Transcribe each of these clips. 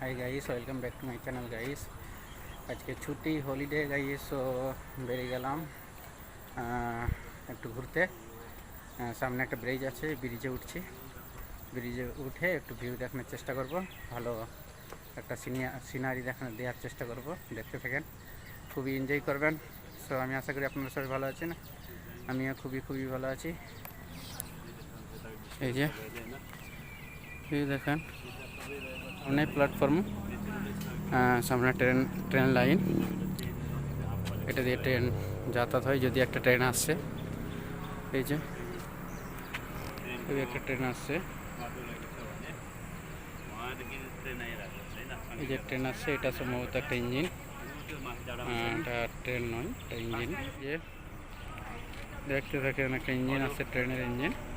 hi guys welcome back to my channel guys আজকে ছুটি holiday guys so বেরিয়ে গেলাম একটু ঘুরতে সামনে একটা ব্রিজ আছে ব্রিজে উঠছি ব্রিজে উঠে একটু ভিউ দেখানোর চেষ্টা করব ভালো একটা সিনিয়া সিনারি দেখানো দেওয়ার চেষ্টা করব দেখতে থাকেন খুবই এনজয় করবেন সো আমি আশা করি আপনারা সবাই ভালো আছেন আমিও খুবই খুবই ভালো আছি এই যে দেখেন অনেক প্ল্যাটফর্ম সামনে ট্রেন ট্রেন লাইন এটা দিয়ে ট্রেন যাতায়াত হয় যদি একটা ট্রেন আসছে এই যে একটা ট্রেন আসছে এই যে ট্রেন আসছে এটা সম্ভবত একটা ইঞ্জিন হ্যাঁ, এটা ট্রেন নয় এটা ইঞ্জিন দেখতে থাকেন একটা ইঞ্জিন আছে ট্রেনের ইঞ্জিন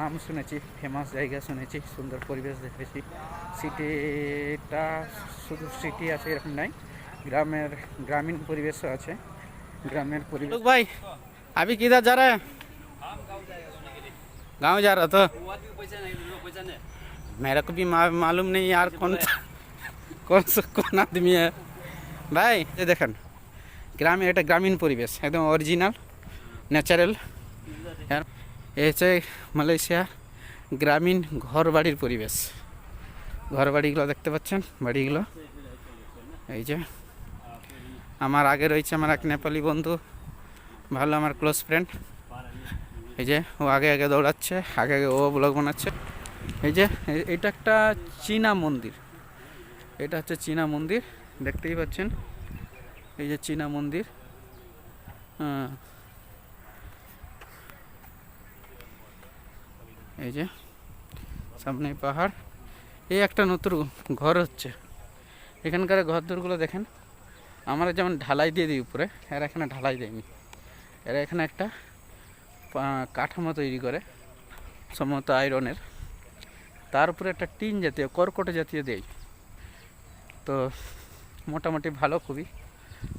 নাম শুনেছি ফেমাস জায়গা শুনেছি সুন্দর পরিবেশ দেখেছি সিটিটা শুধু সিটি আছে এরকম নাই গ্রামের গ্রামীণ পরিবেশও আছে গ্রামের পরিবেশ ভাই আমি কি যা যারা গাঁও যা তো মেরা কবি মালুম নেই আর কোন কোন কোন আদমি ভাই দেখেন গ্রামে এটা গ্রামীণ পরিবেশ একদম অরিজিনাল ন্যাচারাল এ হচ্ছে মালয়েশিয়া গ্রামীণ ঘর বাড়ির পরিবেশ ঘর বাড়িগুলো দেখতে পাচ্ছেন বাড়িগুলো এই যে আমার আগে রয়েছে আমার এক নেপালি বন্ধু ভালো আমার ক্লোজ ফ্রেন্ড এই যে ও আগে আগে দৌড়াচ্ছে আগে আগে ও ব্লগ বানাচ্ছে এই যে এটা একটা চীনা মন্দির এটা হচ্ছে চীনা মন্দির দেখতেই পাচ্ছেন এই যে চীনা মন্দির হ্যাঁ এই যে সামনে পাহাড় এই একটা নতুন ঘর হচ্ছে এখানকার ঘর দূরগুলো দেখেন আমরা যেমন ঢালাই দিয়ে দিই উপরে এরা এখানে ঢালাই দেয়নি এরা এখানে একটা কাঠামো তৈরি করে সম্ভবত আয়রনের তার উপরে একটা টিন জাতীয় কর্কট জাতীয় দেয় তো মোটামুটি ভালো খুবই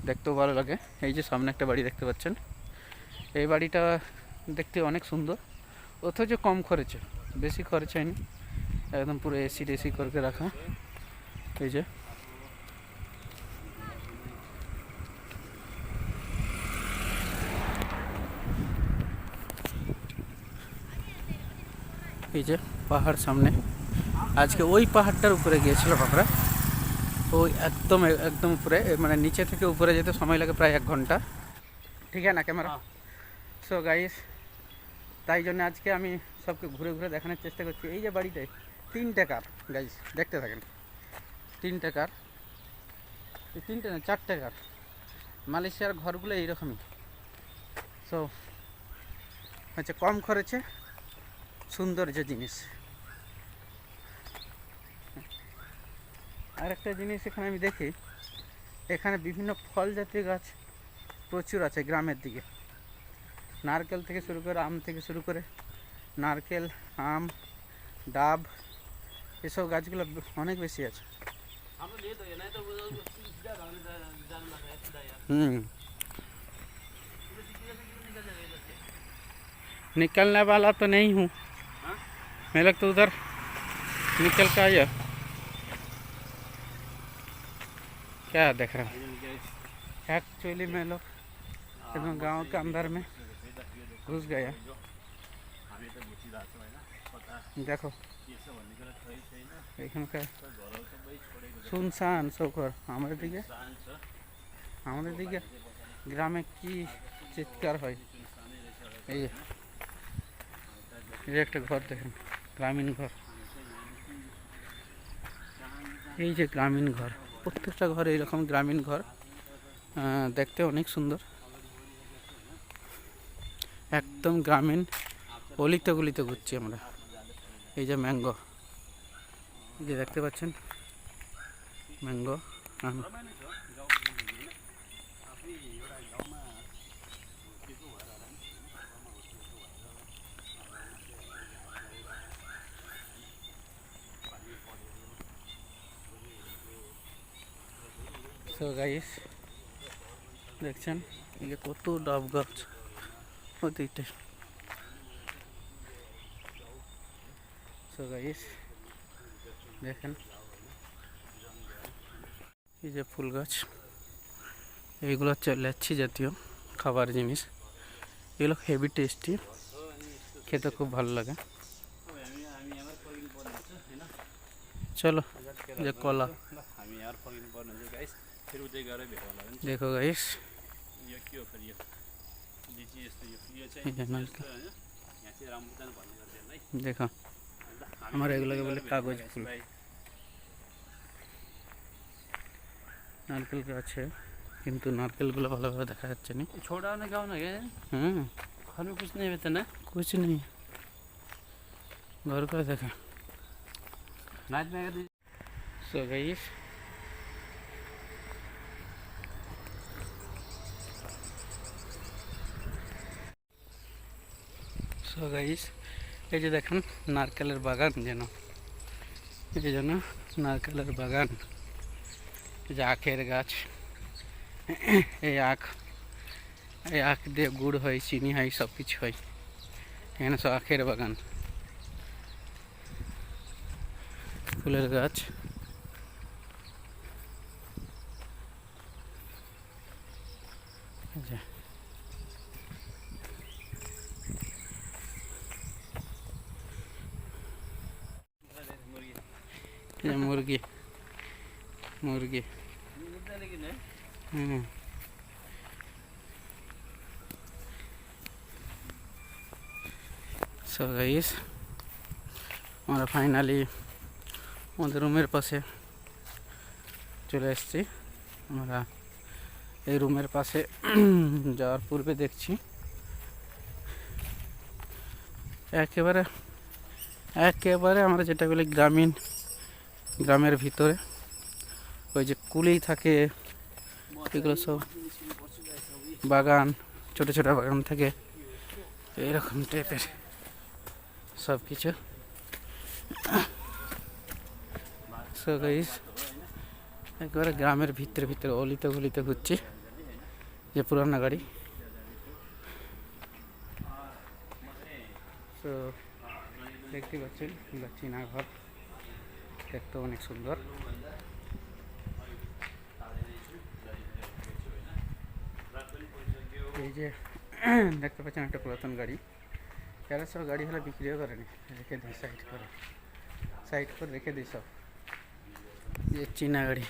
দেখতেও ভালো লাগে এই যে সামনে একটা বাড়ি দেখতে পাচ্ছেন এই বাড়িটা দেখতে অনেক সুন্দর অথচ যে কম খরচছে বেশি খরচ छैन একদম পুরো এসিসি এসিসি করে রাখা এই যে পিছে পাহাড় সামনে আজকে ওই পাহাড়টার উপরে গিয়েছিল আমরা ওই একদম একদম উপরে মানে নিচে থেকে উপরে যেতে সময় লাগে প্রায় 1 घंटा ঠিক আছে না ক্যামেরা সো গাইস তাই জন্য আজকে আমি সবকে ঘুরে ঘুরে দেখানোর চেষ্টা করছি এই যে বাড়িতে তিনটে কার গাইজ দেখতে থাকেন তিনটে কার তিনটে না চারটে কার মালয়েশিয়ার ঘরগুলো এইরকমই সো হচ্ছে কম খরচে সুন্দর যে জিনিস আর একটা জিনিস এখানে আমি দেখি এখানে বিভিন্ন ফল জাতীয় গাছ প্রচুর আছে গ্রামের দিকে नारकेल थे शुरू कर आम थे शुरू कर नारकेल आम डाब ये सब गाचल अनेक बस आ निकलने वाला तो नहीं हूँ मेरे तो उधर निकल का आया क्या देख रहा हूँ एक्चुअली मैं लोग गांव के अंदर में घुस गया देखो सुनसान सोखर हमारे दिखे हमारे दिखे ग्रामे की चित्कार घर देखें ग्रामीण घर ये ग्रामीण घर प्रत्येक घर यकम ग्रामीण घर देखते अनेक सुंदर একদম গ্রামীণ অলিতে গলিতে ঘুরছি আমরা এই যে ম্যাঙ্গো যে দেখতে পাচ্ছেন ম্যাঙ্গো সো গাইস দেখছেন এই যে কত ডাব গাছ होते সো গাইস দেখেন এই যে ফুল গাছ এইগুলো ল্যাচ্ছি জাতীয় খাবার জিনিস এগুলো হেভি টেস্টি খেতে খুব ভালো লাগে চলো যে কলা দেখো গাইস देखो हाम्रो एगुलो बोले कागज फुल নারকেল গাছ আছে কিন্তু নারকেলগুলো ভালোভাবে দেখা যাচ্ছে না ছোটাও না কেমন আগে হুম ঘরে कुछ नहीं होता ना कुछ नहीं घर का देखा नाच में सो गाइस সো গাইস এই যে দেখেন নারকেলের বাগান যেন এই যেন নারকেলের বাগান যে আখের গাছ এই আখ এই আখ দিয়ে গুড় হয় চিনি হয় সব কিছু হয় এখানে সব আখের বাগান ফুলের গাছ এই মুরগি মুরগি নিতে লিখতে সো গাইস আমরা ফাইনালি ওই রুমের পাশে চলে এসেছি আমরা এই রুমের পাশে যাওয়ার পূর্বে দেখছি একেবারে একেবারে আমরা যেটা বলি গ্রামীণ গ্রামের ভিতরে ওই যে কুলেই থাকে এগুলো সব বাগান ছোট ছোট বাগান থাকে এরকম টাইপের সব কিছু একবারে গ্রামের ভিতরে ভিতরে অলিতে গলিতে ঘুরছি যে পুরানো গাড়ি তো দেখতে পাচ্ছেন গাছি না ঘর দেখতে অনেক সুন্দর এই যে দেখতে পাচ্ছেন একটা পুরাতন গাড়ি এরা সব গাড়ি হলে বিক্রিও করেনি রেখে দিই সাইড করে সাইড করে রেখে দিই সব ये चीना गाड़ी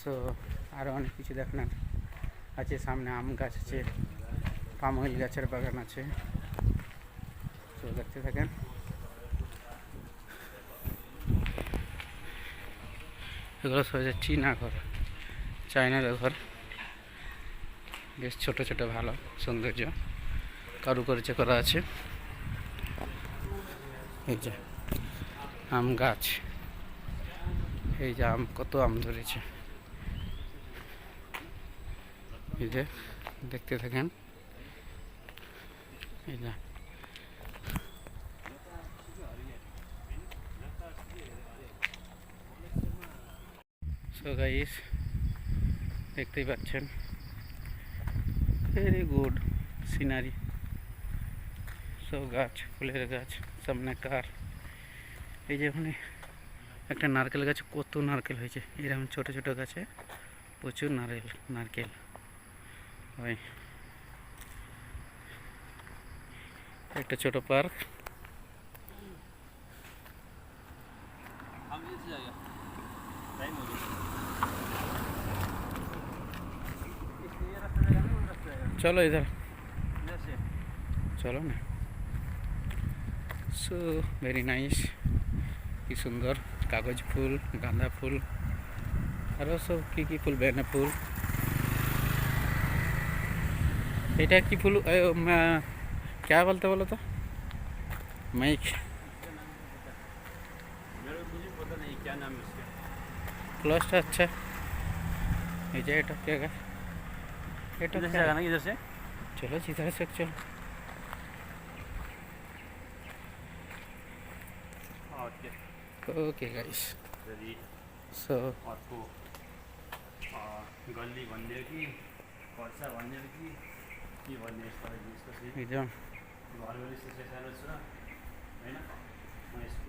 সো আরও অনেক কিছু দেখানোর আছে সামনে আম গাছ আছে পাম অয়েল গাছের বাগান আছে দেখতে থাকেন এগুলো সব হচ্ছে চীনা ঘর চায়নার ঘর বেশ ছোট ছোট ভালো সৌন্দর্য কারুকার্য করা আছে এই যে আম গাছ এই যে আম কত আম ধরেছে এই যে দেখতে থাকেন এই যে सो गाइस देखते ही वेरी गुड सीनारी सो गाच फुलर गाच सामने कार ये मैंने एक नारकेल गाच कत नारकेल हो रहा छोटो छोटो गाचे प्रचुर नारेल नारकेल एक छोटो पार्क चलो इधर चलो ना सो वेरी नाइस कि सुंदर कागज फूल गांधा फूल और सब की की फूल बेना फूल এটা কি ফুল क्या बोलते बोलो तो माइक प्लस अच्छा ये जाए क्या इधर से चलो सीधा से चलो ओके गाइस सो आपको गली भनिदियो कि खर्च भनिदियो कि के भन्ने यस्तो यस्तो घर गएर सानो छ होइन